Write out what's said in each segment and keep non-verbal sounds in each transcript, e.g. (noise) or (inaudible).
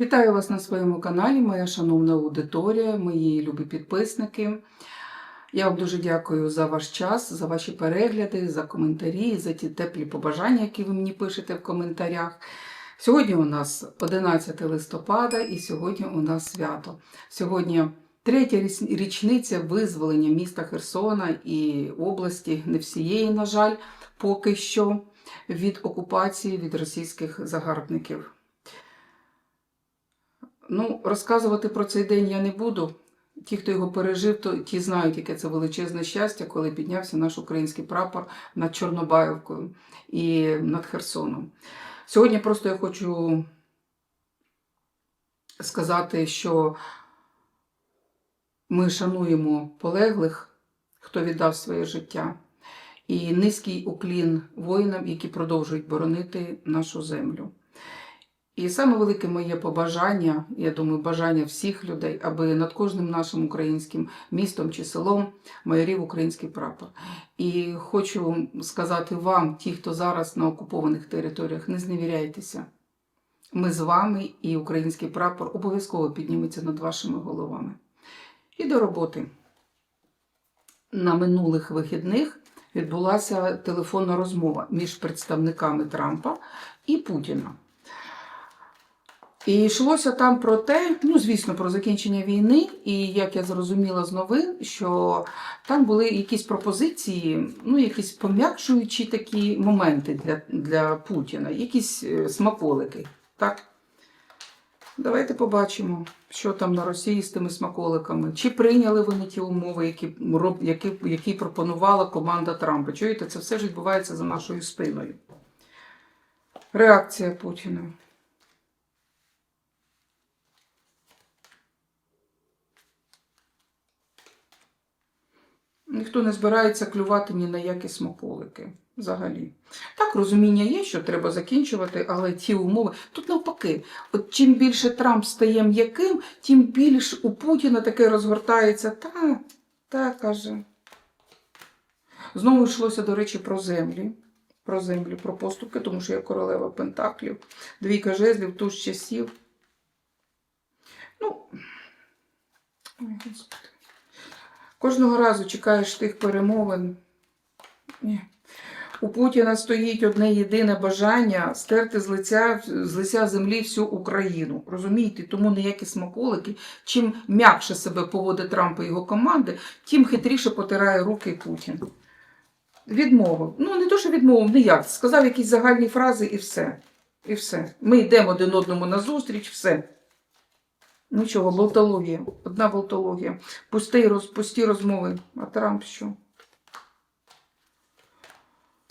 Вітаю вас на своєму каналі, моя шановна аудиторія, мої любі підписники. Я вам дуже дякую за ваш час, за ваші перегляди, за коментарі, за ті теплі побажання, які ви мені пишете в коментарях. Сьогодні у нас 11 листопада і сьогодні у нас свято. Сьогодні третя річниця визволення міста Херсона і області, не всієї, на жаль, поки що від окупації від російських загарбників. Ну, розказувати про цей день я не буду. Ті, хто його пережив, то ті знають, яке це величезне щастя, коли піднявся наш український прапор над Чорнобаївкою і над Херсоном. Сьогодні просто я хочу сказати, що ми шануємо полеглих, хто віддав своє життя, і низький уклін воїнам, які продовжують боронити нашу землю. І саме велике моє побажання, я думаю, бажання всіх людей, аби над кожним нашим українським містом чи селом майорів український прапор. І хочу сказати вам, ті, хто зараз на окупованих територіях, не зневіряйтеся. Ми з вами і український прапор обов'язково підніметься над вашими головами. І до роботи. На минулих вихідних відбулася телефонна розмова між представниками Трампа і Путіна. І йшлося там про те, ну звісно, про закінчення війни, і як я зрозуміла з новин, що там були якісь пропозиції, ну якісь пом'якшуючі такі моменти для, для Путіна, якісь е, смаколики. Так? Давайте побачимо, що там на Росії з тими смаколиками. Чи прийняли вони ті умови, які, які, які пропонувала команда Трампа? Чуєте, це все ж відбувається за нашою спиною. Реакція Путіна. Ніхто не збирається клювати ні на які смаколики взагалі. Так, розуміння є, що треба закінчувати, але ті умови. Тут навпаки, от чим більше Трамп стає м'яким, тим більш у Путіна таке розгортається. Та, та, каже. Знову йшлося, до речі, про землі. Про землю, про поступки, тому що я королева Пентаклів, двійка жезлів, туз часів. Ну, ой, господи. Кожного разу чекаєш тих перемовин. Ні. У Путіна стоїть одне єдине бажання стерти з лиця, з лиця землі всю Україну. Розумієте? Тому ніякі смаколики. Чим м'якше себе поводить Трамп і його команди, тим хитріше потирає руки Путін. Відмовив. Ну, не то, що відмовив, ніяк. Сказав якісь загальні фрази і все. І все. Ми йдемо один одному на зустріч, все. Нічого, болтологія. Одна болтологія. Пусті, роз, пусті розмови. А Трамп що?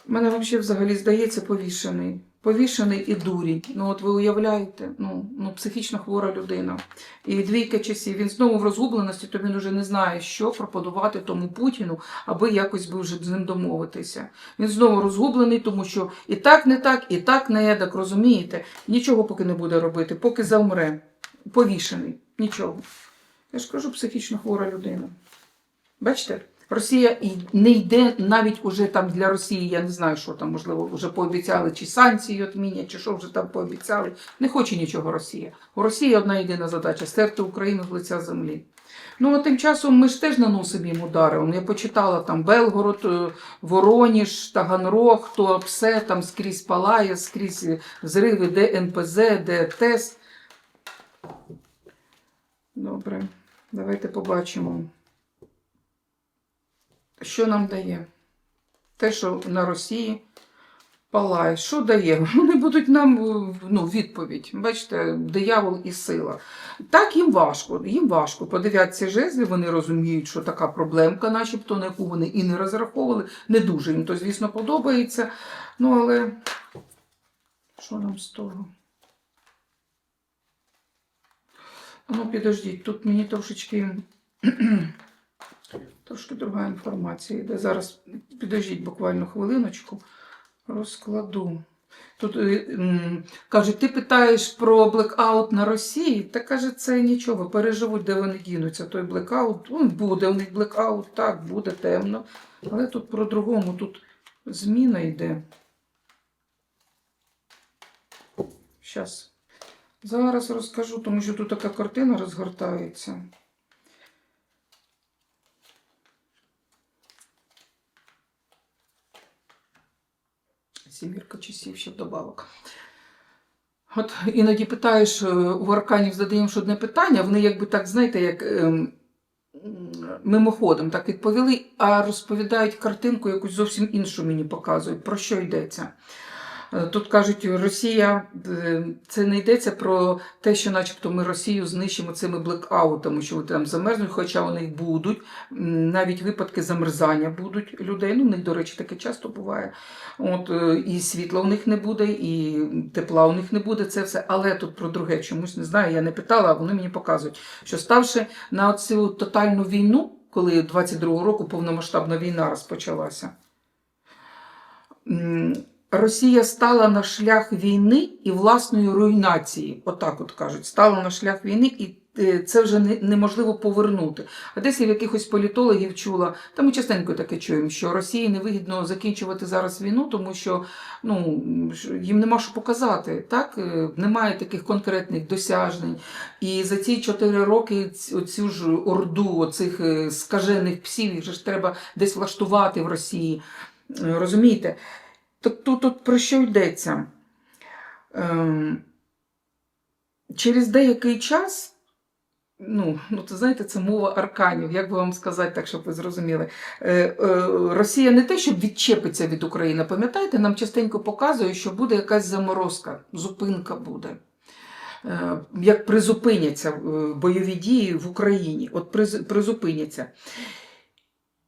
Мене взагалі взагалі здається повішений. Повішений і дурій. Ну от ви уявляєте, ну, ну психічно хвора людина. І двійка часів. Він знову в розгубленості, то він уже не знає, що пропонувати тому Путіну, аби якось би з ним домовитися. Він знову розгублений, тому що і так не так, і так не едак, розумієте? Нічого поки не буде робити, поки завмре. Повішений. Нічого. Я ж кажу, психічно хвора людина. Бачите? Росія не йде навіть уже там для Росії, я не знаю, що там, можливо, вже пообіцяли, чи санкції відмінять, чи що вже там пообіцяли. Не хоче нічого Росія. У Росії одна єдина задача стерти Україну з лиця землі. Ну, а тим часом ми ж теж наносимо їм удари. Я почитала там Белгород, е, Вороніж, Таганрог, Туапсе, там скрізь палає, скрізь зриви, де НПЗ, де ТЕС. Добре, давайте побачимо. Що нам дає? Те, що на Росії палає. Що дає? (laughs) Вони будуть нам е, ну, відповідь. Бачите, диявол і сила. Так їм важко, їм важко. По дев'ятці жезлів вони розуміють, що така проблемка, начебто, на яку вони і не розраховували. Не дуже їм то, звісно, подобається. Ну, але що нам з того? Ну, підождіть, тут мені трошечки. (clears throat) Трошки друга інформація йде. Зараз підождіть буквально хвилиночку, розкладу. Тут е, каже, ти питаєш про блекаут на Росії, та каже, це нічого, переживуть, де вони дінуться. Той блекаут, ну, буде у них блекаут, так, буде темно. Але тут про другому, тут зміна йде. Зараз. Зараз розкажу, тому що тут така картина розгортається. Сімірка часів ще вдобавок. От іноді питаєш, е, у арканів задаємо одне питання, вони якби так, знаєте, як ем, мимоходом так відповіли, а розповідають картинку якусь зовсім іншу мені показують. Про що йдеться? Тут кажуть, Росія е, це не йдеться про те, що, начебто, ми Росію знищимо цими блекаутами, що вони там замерзнуть, хоча вони будуть. Навіть випадки замерзання будуть людей. Ну, в них, до речі, таке часто буває. От, е, і світла у них не буде, і тепла у них не буде. Це все. Але тут про друге чомусь не знаю. Я не питала, а вони мені показують, що ставши на цю тотальну війну, коли 22-го року повномасштабна війна розпочалася. Росія стала на шлях війни і власної руйнації. Отак от кажуть, стала на шлях війни, і е, це вже неможливо повернути. А десь я в якихось політологів чула, та ми частенько таке чуємо, що Росії невигідно закінчувати зараз війну, тому що ну, їм нема що показати. Так? Е, Немає таких конкретних досяжнень. І за ці чотири роки оцю ж орду оцих е, скажених псів їх ж треба десь влаштувати в Росії. Розумієте? Так тут, про що йдеться? Ем, через деякий час, ну, ну, то знаєте, це мова арканів, як би вам сказати, так, щоб ви зрозуміли. Е, е, Росія не те, щоб відчепиться від України, пам'ятаєте, нам частенько показує, що буде якась заморозка, зупинка буде. Е, Як призупиняться бойові дії в Україні, от приз- призупиняться.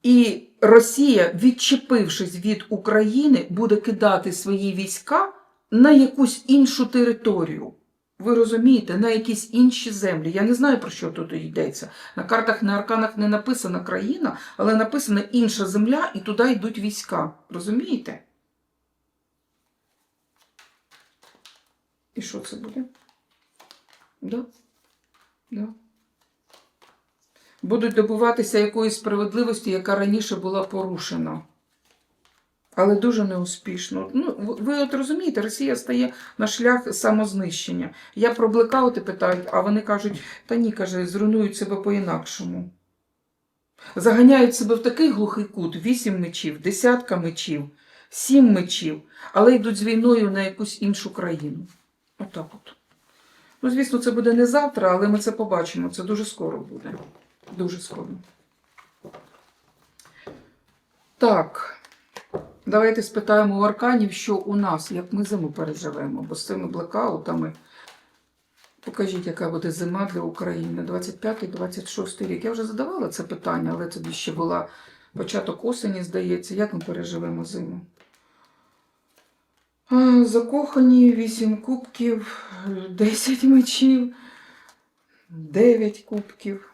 І Росія, відчепившись від України, буде кидати свої війська на якусь іншу територію. Ви розумієте, на якісь інші землі. Я не знаю, про що тут йдеться. На картах, на арканах не написана країна, але написана інша земля, і туди йдуть війська. Розумієте? І що це буде? Да? Да будуть добуватися якоїсь справедливості, яка раніше була порушена. Але дуже неуспішно. Ну, ви- от розумієте, Росія стає на шлях самознищення. Я про блекаути питаю, а вони кажуть, та ні, каже, зруйнують себе по-інакшому. Заганяють себе в такий глухий кут: вісім мечів, десятка мечів, сім мечів, але йдуть з війною на якусь іншу країну. Отак от. Ну, звісно, це буде не завтра, але ми це побачимо. Це дуже скоро буде. Дуже скоро. Так. Давайте спитаємо у арканів, що у нас, як ми зиму переживемо, бо з цими блекаутами. Покажіть, яка буде зима для України 25-26 рік. Я вже задавала це питання, але тоді ще була початок осені, здається. Як ми переживемо зиму? Закохані 8 кубків, 10 мечів, 9 кубків.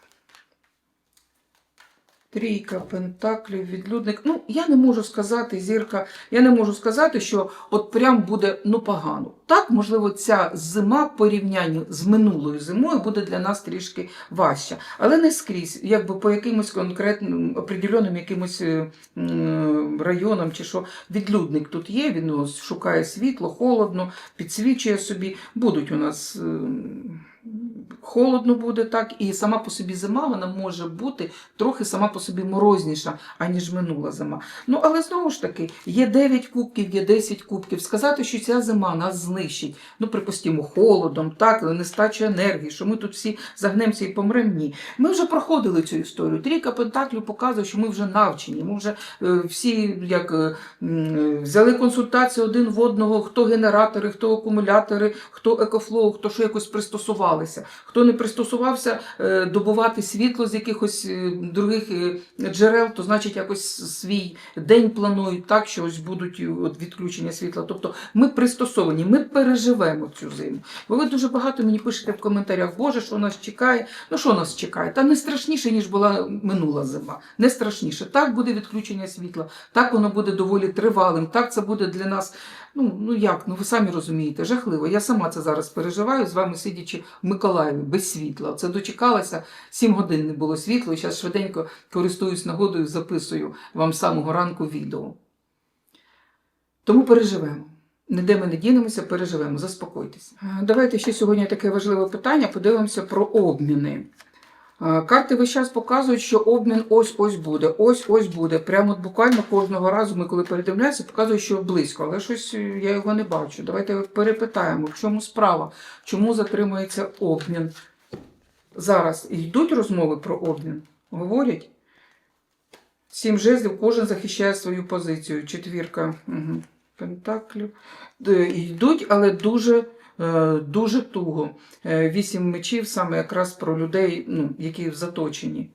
Трійка пентаклів, відлюдник. Ну, я не можу сказати, зірка, я не можу сказати, що от прям буде ну погано. Так, можливо, ця зима в порівнянні з минулою зимою буде для нас трішки важча. Але не скрізь, якби по якимось конкретним определеним якимось е, районам чи що. Відлюдник тут є, він шукає світло, холодно, підсвічує собі. Будуть у нас. Холодно буде так, і сама по собі зима вона може бути трохи сама по собі морозніша, аніж минула зима. Ну, але знову ж таки, є 9 кубків, є 10 кубків. Сказати, що ця зима нас знищить, ну, припустимо, холодом, так, нестача енергії, що ми тут всі загнемося і помремо. Ні. Ми вже проходили цю історію. Трійка Пентаклів показує, що ми вже навчені. Ми вже е, всі як е, взяли консультацію один в одного, хто генератори, хто акумулятори, хто екофлоу, хто що якось пристосувалися. Хто не пристосувався е, добувати світло з якихось е, других е, джерел, то значить якось свій день планують так, що ось будуть відключення світла. Тобто ми пристосовані, ми переживемо цю зиму. Бо ви дуже багато мені пишете в коментарях, Боже, що нас чекає. Ну що нас чекає? Та не страшніше, ніж була минула зима. Не страшніше. Так буде відключення світла, так воно буде доволі тривалим. Так це буде для нас. Ну, ну як, ну ви самі розумієте, жахливо. Я сама це зараз переживаю з вами, сидячи в Миколаєві без світла. Це дочекалася, 7 годин не було світла, і зараз швиденько користуюсь нагодою, записую вам з самого ранку відео. Тому переживемо. Ніде ми не дінемося, переживемо, заспокойтесь. Е, Давайте ще сьогодні таке важливе питання. Подивимося про обміни. Карти весь час показують, що обмін ось-ось буде, ось-ось буде. Прямо от буквально кожного разу ми, коли передивляємося, показують, що близько, але щось е, я його не бачу. Давайте перепитаємо, в чому справа, чому затримується обмін. Зараз йдуть розмови про обмін? Говорять? Сім жезлів, кожен захищає свою позицію. Четвірка угу. пентаклів. Йдуть, але дуже, дуже туго. Е, Вісім мечів саме якраз про людей, ну, які в заточенні.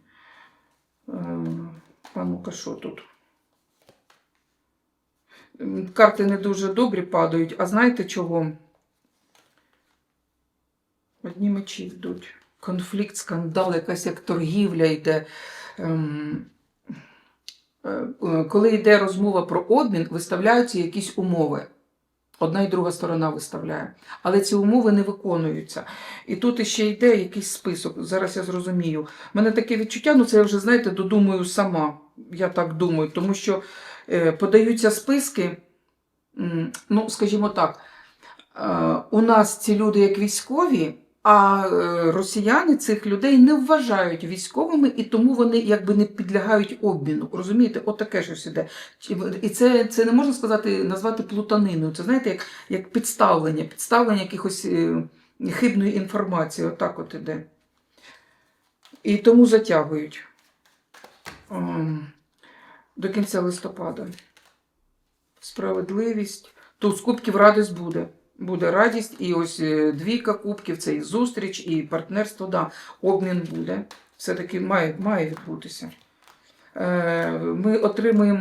Е, А ну-ка, що тут? Карти не дуже добрі падають, а знаєте чого? Одні мечі йдуть. Конфлікт, скандал, якась як торгівля йде. Ем, е, е, Коли йде розмова про обмін, виставляються якісь умови. Одна і друга сторона виставляє. Але ці умови не виконуються. І тут іще йде якийсь список. Зараз я зрозумію. У мене таке відчуття, ну це я вже, знаєте, додумаю сама. Я так думаю, тому що е, подаються списки, ну, скажімо так, е, у нас ці люди як військові, а е, росіяни цих людей не вважають військовими, і тому вони якби не підлягають обміну. Розумієте, от таке щось іде. І це, це не можна сказати, назвати плутаниною. Це знаєте, як, як підставлення, підставлення якихось е, хибної інформації. Отак от іде. І тому затягують. Ем, До кінця листопада. Справедливість. Тут з кубків радість буде. Буде радість, і ось е, двійка кубків, це і зустріч, і партнерство, да, обмін буде. Все-таки має, має відбутися. Е, Ми отримуємо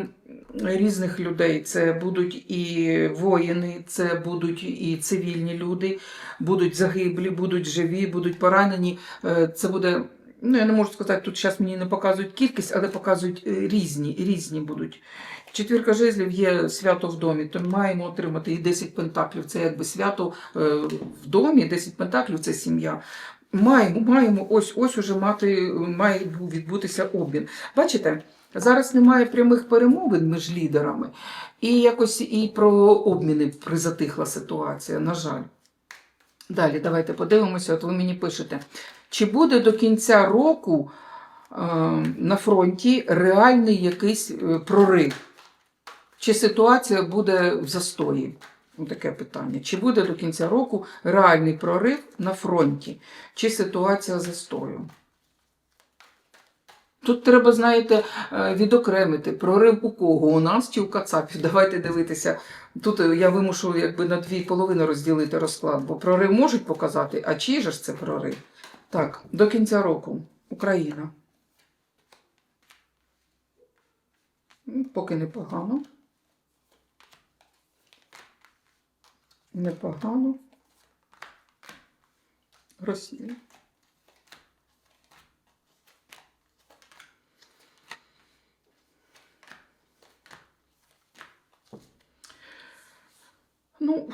різних людей. Це будуть і воїни, це будуть і цивільні люди, будуть загиблі, будуть живі, будуть поранені. Е, Це буде, ну я не можу сказати, тут зараз мені не показують кількість, але показують різні, різні будуть. Четвірка жезлів є свято в домі, то ми маємо отримати і 10 пентаклів. Це якби свято е, в домі, 10 пентаклів це сім'я. Маємо, маємо ось ось уже мати, має відбутися обмін. Бачите, зараз немає прямих перемовин між лідерами, і якось і про обміни призатихла ситуація, на жаль. Далі, давайте подивимося. От ви мені пишете, чи буде до кінця року е, на фронті реальний якийсь е, прорив? Чи ситуація буде в застої? Ну, Таке питання. Чи буде до кінця року реальний прорив на фронті? Чи ситуація застою? Тут треба, знаєте, е, відокремити прорив у кого? У нас чи у Кацапів? (laughs) Давайте дивитися. Тут е, я вимушу якби на дві половини розділити розклад, бо прорив можуть показати, а чий же ж це прорив? Так, до кінця року Україна. Поки непогано. Непогано. Росія. Ну,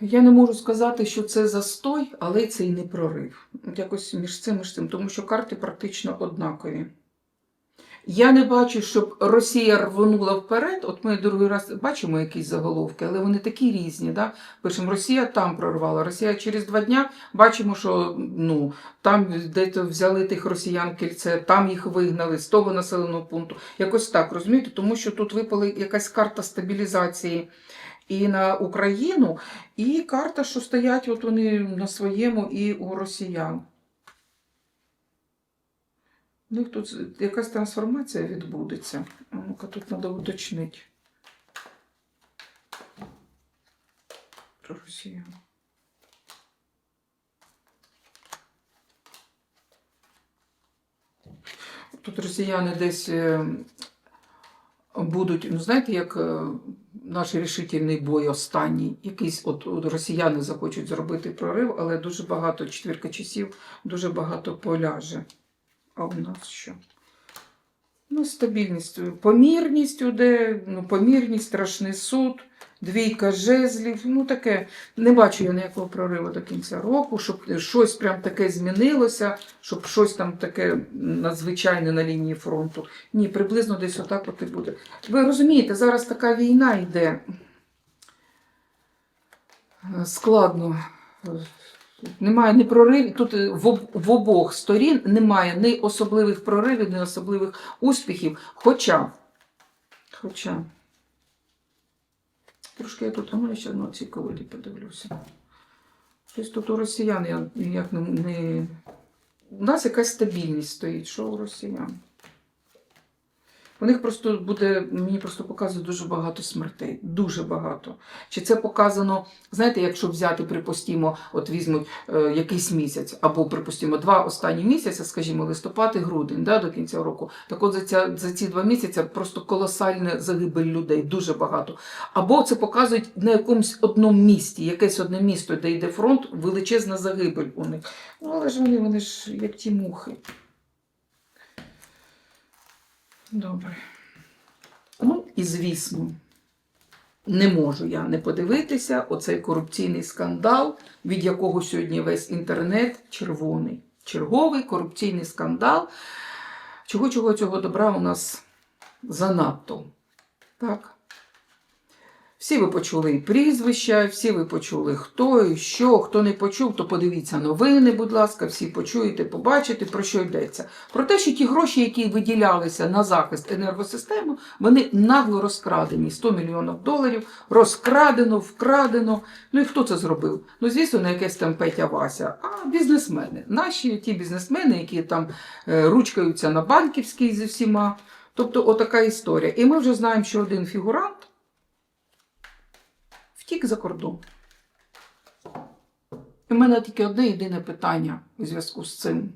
я не можу сказати, що це застой, але це і не прорив. Якось між цим між цим, тому що карти практично однакові. Я не бачу, щоб Росія рвонула вперед. От ми другий раз бачимо якісь заголовки, але вони такі різні. Да? Пишемо, Росія там прорвала. Росія через два дня бачимо, що ну, там десь взяли тих росіян кільце, там їх вигнали з того населеного пункту. Якось так, розумієте? Тому що тут випала якась карта стабілізації і на Україну, і карта, що стоять от вони на своєму і у росіян. У них тут якась трансформація відбудеться. Ну-ка, тут треба уточнити. Про росіян. Тут росіяни десь е, будуть, ну знаєте, як е, наш рішительний бой останній. Якийсь от, от росіяни захочуть зробити прорив, але дуже багато четвірка часів, дуже багато поляже. А у нас що? Ну, стабільність, помірність, де, ну, помірність, страшний суд, двійка жезлів. Ну, таке. Не бачу я ніякого прориву до кінця року, щоб щось прям таке змінилося, щоб щось там таке надзвичайне на лінії фронту. Ні, приблизно десь отак от і буде. Ви розумієте, зараз така війна йде. Е, Складно. Немає ні проривів. Тут е, в, в обох сторін немає ні особливих проривів, ні особливих успіхів. Хоча, хоча, трошки я тут, а ну я ще на цій колоді подивлюся. Щось тут у росіян я ніяк не. У нас якась стабільність стоїть. Що у росіян? У них просто буде, мені просто показують дуже багато смертей. Дуже багато. Чи це показано, знаєте, якщо взяти, припустімо, от візьмуть е, якийсь місяць, або припустімо, два останні місяці, скажімо, листопад і грудень, да, до кінця року. Так от за, ця, за ці два місяці просто колосальна загибель людей, дуже багато. Або це показують на якомусь одному місті, якесь одне місто, де йде фронт, величезна загибель у них. Ну, але ж вони, вони ж як ті мухи. Добре. Ну і звісно, не можу я не подивитися оцей корупційний скандал, від якого сьогодні весь інтернет червоний. Черговий корупційний скандал. Чого чого цього добра у нас занадто. Так. Всі ви почули і прізвища, всі ви почули хто і що, хто не почув, то подивіться новини, будь ласка, всі почуєте, побачите, про що йдеться. Про те, що ті гроші, які виділялися на захист енергосистеми, вони нагло розкрадені. 100 мільйонів доларів розкрадено, вкрадено. Ну і хто це зробив? Ну, звісно, не якесь там Петя Вася, а бізнесмени. Наші ті бізнесмени, які там е, ручкаються на банківській зі всіма. Тобто, отака історія. І ми вже знаємо, що один фігурант втік за кордон. І в мене тільки одне єдине питання у зв'язку з цим.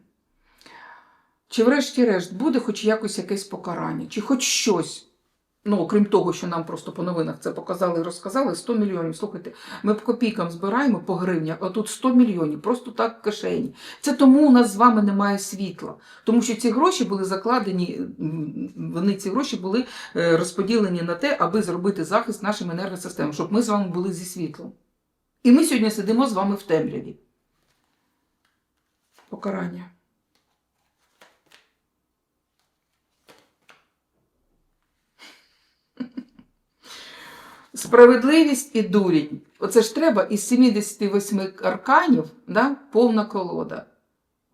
Чи врешті-решт буде хоч якось якесь покарання, чи хоч щось? Ну, окрім того, що нам просто по новинах це показали і розказали, 100 мільйонів. Слухайте, ми по копійкам збираємо по гривнях, а тут 100 мільйонів, просто так в кишені. Це тому у нас з вами немає світла. Тому що ці гроші були закладені, вони ці гроші були е, розподілені на те, аби зробити захист нашим енергосистемам, щоб ми з вами були зі світлом. І ми сьогодні сидимо з вами в темряві. Покарання. Справедливість і дурінь. Оце ж треба із 78 арканів да, повна колода.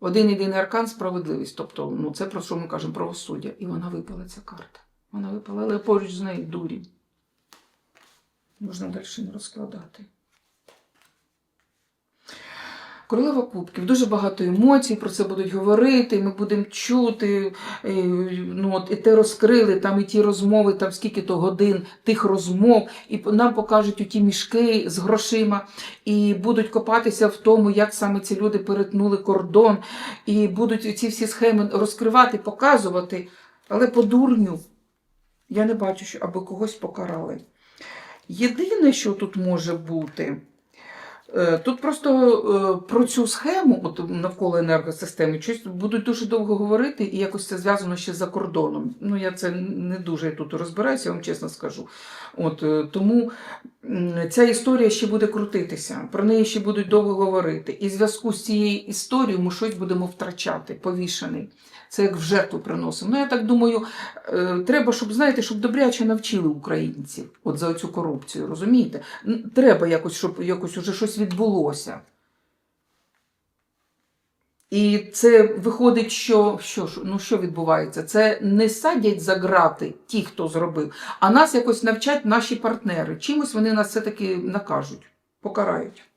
Один єдиний аркан справедливість. Тобто, ну, це про що ми кажемо правосуддя. І вона випала ця карта. Вона випала, але поруч з нею дурінь. Можна далі не розкладати. Королева Кубків, дуже багато емоцій, про це будуть говорити, ми будемо чути. е, Ну, от, і те розкрили, там і ті розмови, там скільки то годин тих розмов, і нам покажуть оті мішки з грошима, і будуть копатися в тому, як саме ці люди перетнули кордон, і будуть ці всі схеми розкривати, показувати. Але по дурню я не бачу, що аби когось покарали. Єдине, що тут може бути. Е, Тут просто е, про цю схему от, навколо енергосистеми щось будуть дуже довго говорити, і якось це зв'язано ще за кордоном. Ну, я це не дуже тут розбираюся, я вам чесно скажу. От, е, тому ця історія ще буде крутитися, про неї ще будуть довго говорити. І в зв'язку з цією історією ми щось будемо втрачати, повішений. Це як в жертву приносимо. Ну, я так думаю, е, треба, щоб, знаєте, щоб добряче навчили українців от за цю корупцію, розумієте? Треба якось, щоб якось уже щось відбулося. І це виходить, що, що, ну, що відбувається? Це не садять за грати ті, хто зробив, а нас якось навчать наші партнери. Чимось вони нас все-таки накажуть, покарають.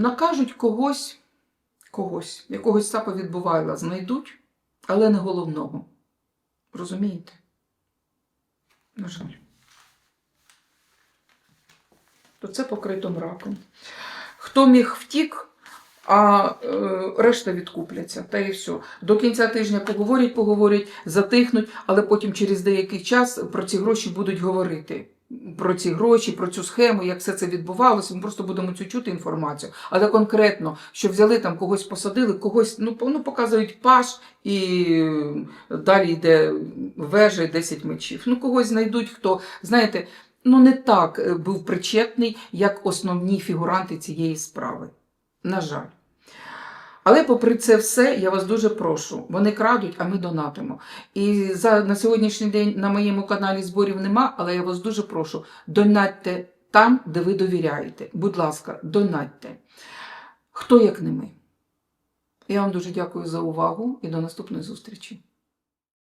Накажуть когось, когось, якогось сапа відбувайла, знайдуть, але не головного. Розумієте? На жаль. То це покрито мраком. Хто міг втік, а е, решта відкупляться. Та і все. До кінця тижня поговорять, поговорять, затихнуть, але потім через деякий час про ці гроші будуть говорити. Про ці гроші, про цю схему, як все це відбувалося, ми просто будемо цю чути інформацію. Але конкретно, що взяли там когось посадили, когось ну, ну, показують паш і е, далі йде вежа 10 мечів. Ну, когось знайдуть, хто, знаєте, ну не так е, був причетний, як основні фігуранти цієї справи. На жаль. Але попри це все, я вас дуже прошу. Вони крадуть, а ми донатимо. І за на сьогоднішній день на моєму каналі зборів нема, але я вас дуже прошу, донатьте там, де ви довіряєте. Будь ласка, донатьте. Хто як не ми? Я вам дуже дякую за увагу і до наступної зустрічі.